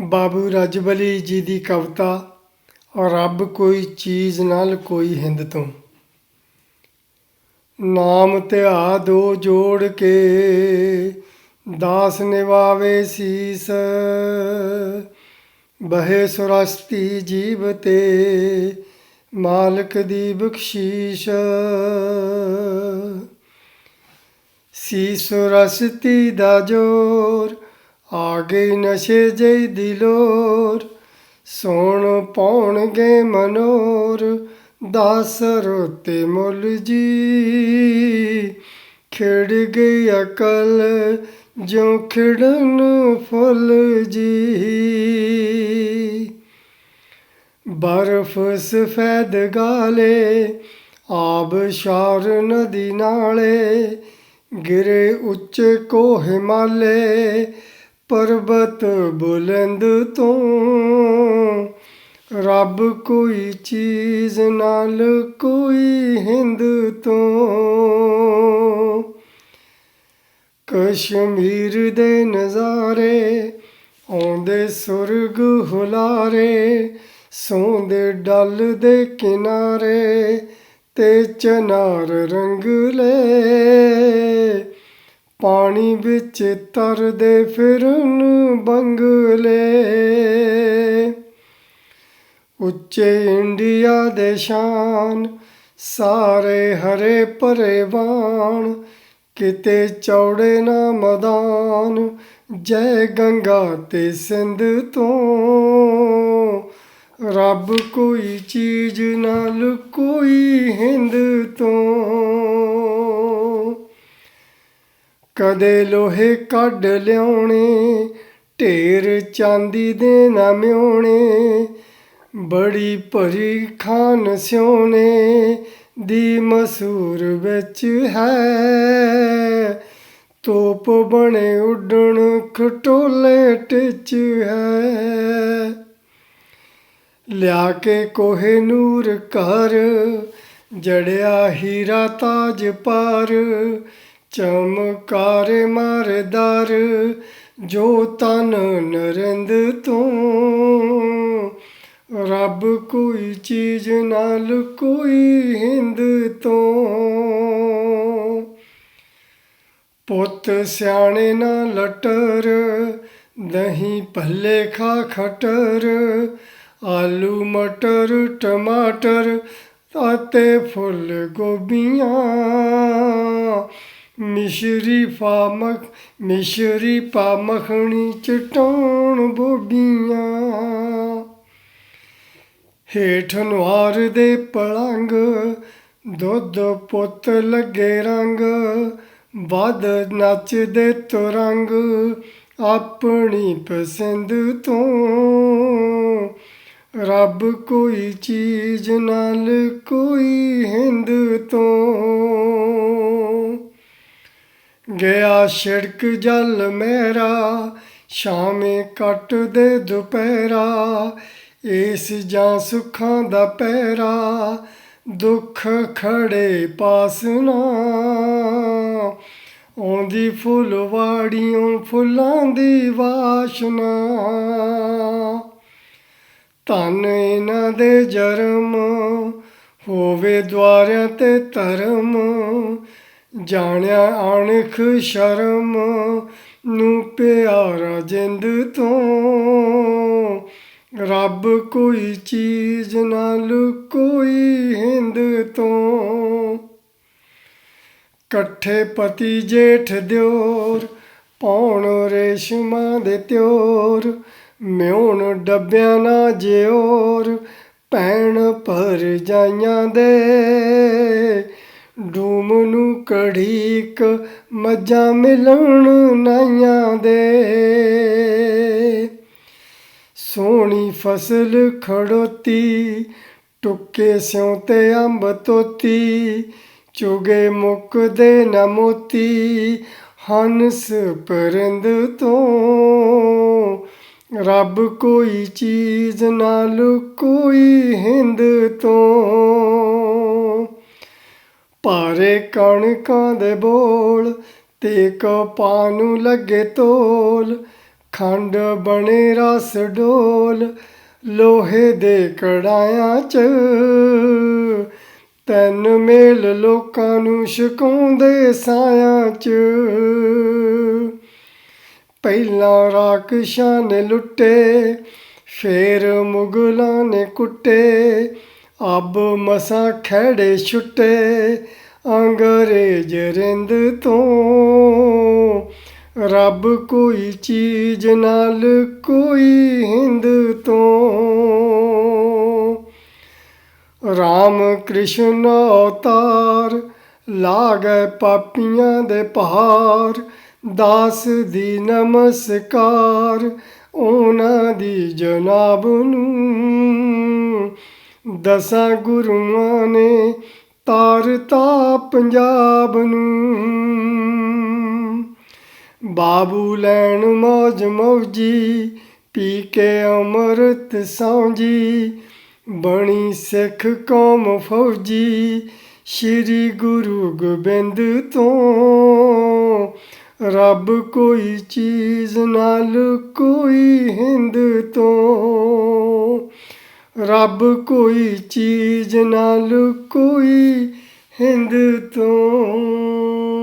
ਬਾਬੂ ਰਜਬਲੀ ਜੀ ਦੀ ਕਵਿਤਾ, ਰੱਬ ਕੋਈ ਚੀਜ਼ ਨਾਲ ਕੋਈ ਹਿੰਦ ਤੋਂ। ਨਾਮ ਧਿਆ ਦੋ ਜੋੜ ਕੇ, ਦਾਸ ਨਿਵਾਵੇ ਸੀਸ, ਬਹੇ ਸੁਰਸਤੀ ਜੀਵ ਤੇ, ਮਾਲਕ ਦੀ ਬਖਸ਼ੀਸ਼। ਸੀਸ ਰਸਤੀ ਦਾ ਜੋਰ ਆ ਗਈ ਨਸ਼ੇ ਜਈ ਦਿਲੋਰ ਸੋਣ ਪਾਉਣਗੇ ਮਨੋਰ, ਦਾਸ ਰੋਤੇ ਮੁੱਲ ਜੀ। ਖਿੜ ਗਈ ਅਕਲ, ਜਿਉ ਖਿੜਨ ਫੁੱਲ ਜੀ। ਬਰਫ ਸਫੈਦ ਗਾਲੇ, ਆਬ ਸ਼ਾਰ ਨਦੀ ਨਾਲੇ, ਗਿਰੇ ਉੱਚੇ ਕੋ ਹਿਮਾਲੇ ਪਰਬਤ ਬੁਲੰਦ ਤੋਂ। ਰੱਬ ਕੋਈ ਚੀਜ਼ ਨਾਲ ਕੋਈ ਹਿੰਦ ਤੋਂ। ਕਸ਼ਮੀਰ ਦੇ ਨਜ਼ਾਰੇ, ਆਉਂਦੇ ਸੁਰਗ ਹੁਲਾਰੇ, ਸੌਂਦੇ ਡਲ ਦੇ ਕਿਨਾਰੇ ਤੇ ਚਨਾਰ ਰੰਗ ਰੰਗਲੇ ਪਾਣੀ ਵਿੱਚ ਤਰਦੇ ਫਿਰਨ ਬੰਗਲੇ ਉੱਚੇ ਇੰਡੀਆ ਦੇ ਸ਼ਾਨ, ਸਾਰੇ ਹਰੇ ਭਰੇ ਵਾਣ, ਕਿਤੇ ਚੌੜੇ ਨਾ ਮਦਾਨ, ਜੈ ਗੰਗਾ ਤੇ ਸਿੰਧ ਤੋਂ। ਰੱਬ ਕੋਈ ਚੀਜ਼ ਨਾਲ ਕੋਈ ਹਿੰਦ ਤੋਂ। ਕਦੇ ਲੋਹੇ ਕੱਢ ਲਿਆਉਣੇ, ਢੇਰ ਚਾਂਦੀ ਦੇ ਨਾ ਮਿਉਣੇ, ਬੜੀ ਭਰੀ ਖਾਨ ਸਿਉਣੇ ਦੀ ਮਸੂਰ ਵਿੱਚ ਹੈ। ਤੋਪ ਬਣੇ ਉੱਡਣ ਖਟੋਲੇ ਟਿਚ ਹੈ। ਲਿਆ ਕੇ ਕੋਹੇ ਨੂਰ ਘਰ, ਜੜਿਆ ਹੀਰਾ ਤਾਜ ਪਰ ਚਮਕਾਰ ਮਾਰਦਾਰ ਜੋ ਤਨ ਨਰਿੰਦ ਤੋਂ। ਰੱਬ ਕੋਈ ਚੀਜ਼ ਨਾਲ ਕੋਈ ਹਿੰਦ ਤੋਂ। ਪੁੱਤ ਸਿਆਣੇ ਨਾ ਲਟਰ, ਦਹੀਂ ਭੱਲੇ ਖਾ ਖਟਰ। ਆਲੂ ਮਟਰ, ਟਮਾਟਰ ਅਤੇ ਫੁੱਲ ਗੋਭੀਆਂ। ਮਿਸ਼ਰੀ ਪਾਮਕ ਮਿਸ਼ਰੀ ਪਾ ਮੱਖਣੀ ਚਟਾਉਣ ਬੋਬੀਆਂ ਹੇਠ ਨੁਆਰ ਦੇ ਪਲੰਗ, ਦੁੱਧ ਪੁੱਤ ਲੱਗੇ ਰੰਗ, ਵੱਧ ਨੱਚਦੇ ਤੁਰੰਗ, ਆਪਣੀ ਪਸੰਦ ਤੋਂ। ਰੱਬ ਕੋਈ ਚੀਜ਼ ਨਾਲ ਕੋਈ ਹਿੰਦ ਤੋਂ। ਗਿਆ ਛਿੜਕ ਜਲ ਮੇਰਾ ਸ਼ਾਮੇ ਕੱਟ ਦੇ ਦੁਪਹਿਰਾ, ਇਸ ਜਾਂ ਸੁੱਖਾਂ ਦਾ ਪੈਰਾ ਦੁੱਖ ਖੜੇ ਪਾਸ ਨਾ। ਆਉਂਦੀ ਫੁੱਲਵਾੜੀਆਂ ਫੁੱਲਾਂ ਦੀ ਵਾਸ਼ਨਾ ਧਨ ਇਹਨਾਂ ਦੇ ਜਰਮ, ਹੋਵੇ ਦਵਾਰਿਆਂ ਤੇ ਧਰਮ ਜਾਣਿਆ ਅਣਖ ਸ਼ਰਮ ਨੂੰ ਪਿਆਰਾ ਜਿੰਦ ਤੋਂ। ਰੱਬ ਕੋਈ ਚੀਜ਼ ਨਾਲ ਕੋਈ ਹਿੰਦ ਤੋਂ। ਇਕੱਠੇ ਪਤੀ ਜੇਠ ਦਿਓਰ ਪੌਣ ਰੇਸ਼ਮਾਂ ਦੇ ਤਿਓਰ, ਮਿਉਣ ਡੱਬਿਆਂ ਨਾ ਜਿਓਰ, ਭੈਣ ਪਰ ਜਾਈਆਂ ਦੇ। ਡੂਮ ਨੂੰ ਕੜੀਕ ਮੱਝਾਂ ਮਿਲਣ ਨਾਈਆਂ ਦੇ। ਸੋਹਣੀ ਫਸਲ ਖੜੋਤੀ, ਟੁੱਕੇ ਸਿਉ ਤੇ ਅੰਬ ਤੋਤੀ, ਚੁਗੇ ਮੁੱਕਦੇ ਨਾ ਮੋਤੀ, ਹੰਸ ਪਰਿੰਦ ਤੋਂ। ਰੱਬ ਕੋਈ ਚੀਜ਼ ਨਾਲ ਕੋਈ ਹਿੰਦ ਤੋਂ। ਭਾਰੇ ਕਣਕਾਂ ਦੇ ਬੋਲ, ਤੇ ਕਪਾਹ ਨੂੰ ਲੱਗੇ ਤੋਲ। ਖੰਡ ਬਣੇ ਰਸ ਡੋਲ, ਲੋਹੇ ਦੇ ਕੜਾਇਆਂ 'ਚ। ਤੈਨ ਮੇਲ ਲੋਕਾਂ ਨੂੰ ਛਕਾਉਂਦੇ ਸਾਇਆਂ 'ਚ। ਪਹਿਲਾਂ ਰਾਕਸ਼ਾਂ ਨੇ ਲੁੱਟੇ, ਫੇਰ ਮੁਗਲਾਂ ਨੇ ਕੁੱਟੇ। ਅਬ ਮਸਾਂ ਖੜੇ ਛੁੱਟੇ, ਅੰਗਰੇਜ਼ ਰਿੰਦ ਤੋਂ। ਰੱਬ ਕੋਈ ਚੀਜ਼ ਨਾਲ ਕੋਈ ਹਿੰਦ ਤੋਂ। ਰਾਮ ਕ੍ਰਿਸ਼ਨ ਅਵਤਾਰ, ਲਾਗੇ ਪਾਪੀਆਂ ਦੇ ਪਹਾੜ ਦਾਸ ਦੀ ਨਮਸਕਾਰ, ਉਹਨਾਂ ਦੀ ਜਨਾਬ ਨੂੰ। ਦਸਾਂ ਗੁਰੂਆਂ ਨੇ ਤਾਰਤਾ ਪੰਜਾਬ ਨੂੰ। ਬਾਬੂ ਲੈਣ ਮੌਜ ਮੌਜੀ, ਪੀ ਕੇ ਅੰਮ੍ਰਿਤ ਸੌਂਜੀ ਬਣੀ ਸਿੱਖ ਕੌਮ ਫੌਜੀ, ਸ਼੍ਰੀ ਗੁਰੂ ਗੋਬਿੰਦ ਤੋਂ। ਰੱਬ ਕੋਈ ਚੀਜ਼ ਨਾਲ ਕੋਈ ਹਿੰਦ ਤੋਂ। ਰੱਬ ਕੋਈ ਚੀਜ਼ ਨਾਲ ਕੋਈ ਹਿੰਦ ਤੋਂ।